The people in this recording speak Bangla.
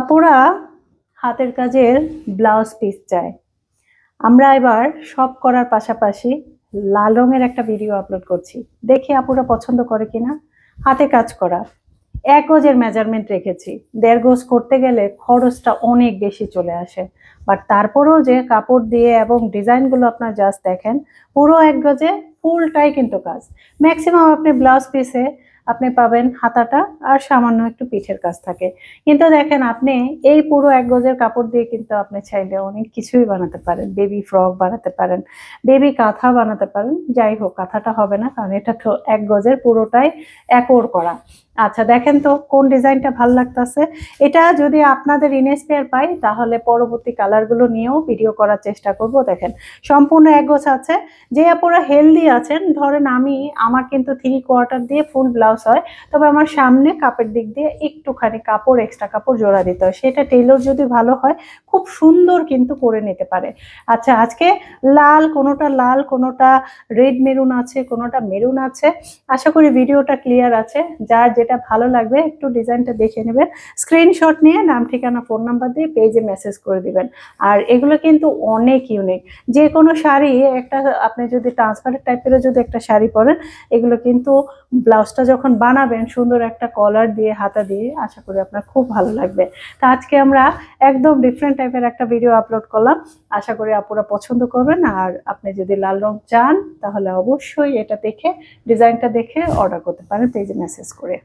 আপুরা হাতের কাজের ব্লাউজ পিস চায় আমরা এবার সব করার পাশাপাশি লাল রঙের একটা ভিডিও আপলোড করছি। দেখি আপুরা পছন্দ করে কিনা? হাতে কাজ করা। এক গজের মেজারমেন্ট রেখেছি। দেড় গজ করতে গেলে খরচটা অনেক বেশি চলে আসে। বাট তারপরেও যে কাপড় দিয়ে এবং ডিজাইনগুলো আপনার জাস্ট দেখেন, পুরো এক গজে ফুলটাই কিন্তু কাজ। ম্যাক্সিমাম আপনি ব্লাউজ পিসে আপনি পাবেন হাতাটা আর সামান্য একটু পিঠের কাজ থাকে। কিন্তু দেখেন, আপনি এই পুরো এক গজের কাপড় দিয়ে কিন্তু আপনি চাইলে অনেক কিছুই বানাতে পারেন। বেবি ফ্রক বানাতে পারেন, বেবি কাঁথা বানাতে পারেন। যাই হোক, কাঁথাটা হবে না, কারণ এটা তো এক গজের পুরোটাই একর করা। আচ্ছা দেখেন তো কোন ডিজাইনটা ভালো লাগতেছে। এটা যদি আপনাদের ইনস্পায়ার পাই, তাহলে পরবর্তী কালারগুলো নিয়েও ভিডিও করার চেষ্টা করব। দেখেন, সম্পূর্ণ এক গোছ আছে। যে আপনারা হেলদি আছেন, ধরেন আমি, আমার কিন্তু থ্রি কোয়ার্টার দিয়ে ফুল ব্লাউজ হয়, তবে আমার সামনে কাপের দিক দিয়ে একটুখানি কাপড় এক্সট্রা কাপড় জোড়া দিতে হয়। সেটা টেলর যদি ভালো হয়, খুব সুন্দর কিন্তু করে নিতে পারে। আচ্ছা আজকে লাল, কোনোটা লাল, কোনোটা রেড মেরুন আছে, কোনোটা মেরুন আছে। আশা করি ভিডিওটা ক্লিয়ার আছে। যার যেটা ভালো লাগবে, একটু ডিজাইনটা দেখে নেবেন। স্ক্রিনশট নিয়ে নাম, ঠিকানা ফোন নাম্বার দিয়ে পেজে মেসেজ করে দিবেন। আর এগুলো কিন্তু অনেক ইউনিক যে কোনো শাড়ি, একটা আপনি যদি ট্রান্সপারেন্ট টাইপেরও যদি একটা শাড়ি পরেন, এগুলো কিন্তু ব্লাউজটা যখন বানাবেন, সুন্দর একটা কলার দিয়ে, হাতা দিয়ে, আশা করি আপনার খুব ভালো লাগবে। তা আজকে আমরা একদম ডিফারেন্ট টাইপের একটা ভিডিও আপলোড করলাম। আশা করি আপুরা পছন্দ করবেন। আর আপনি যদি লাল রং চান, তাহলে অবশ্যই এটা দেখে ডিজাইনটা দেখে অর্ডার করতে পারেন পেজে মেসেজ করে।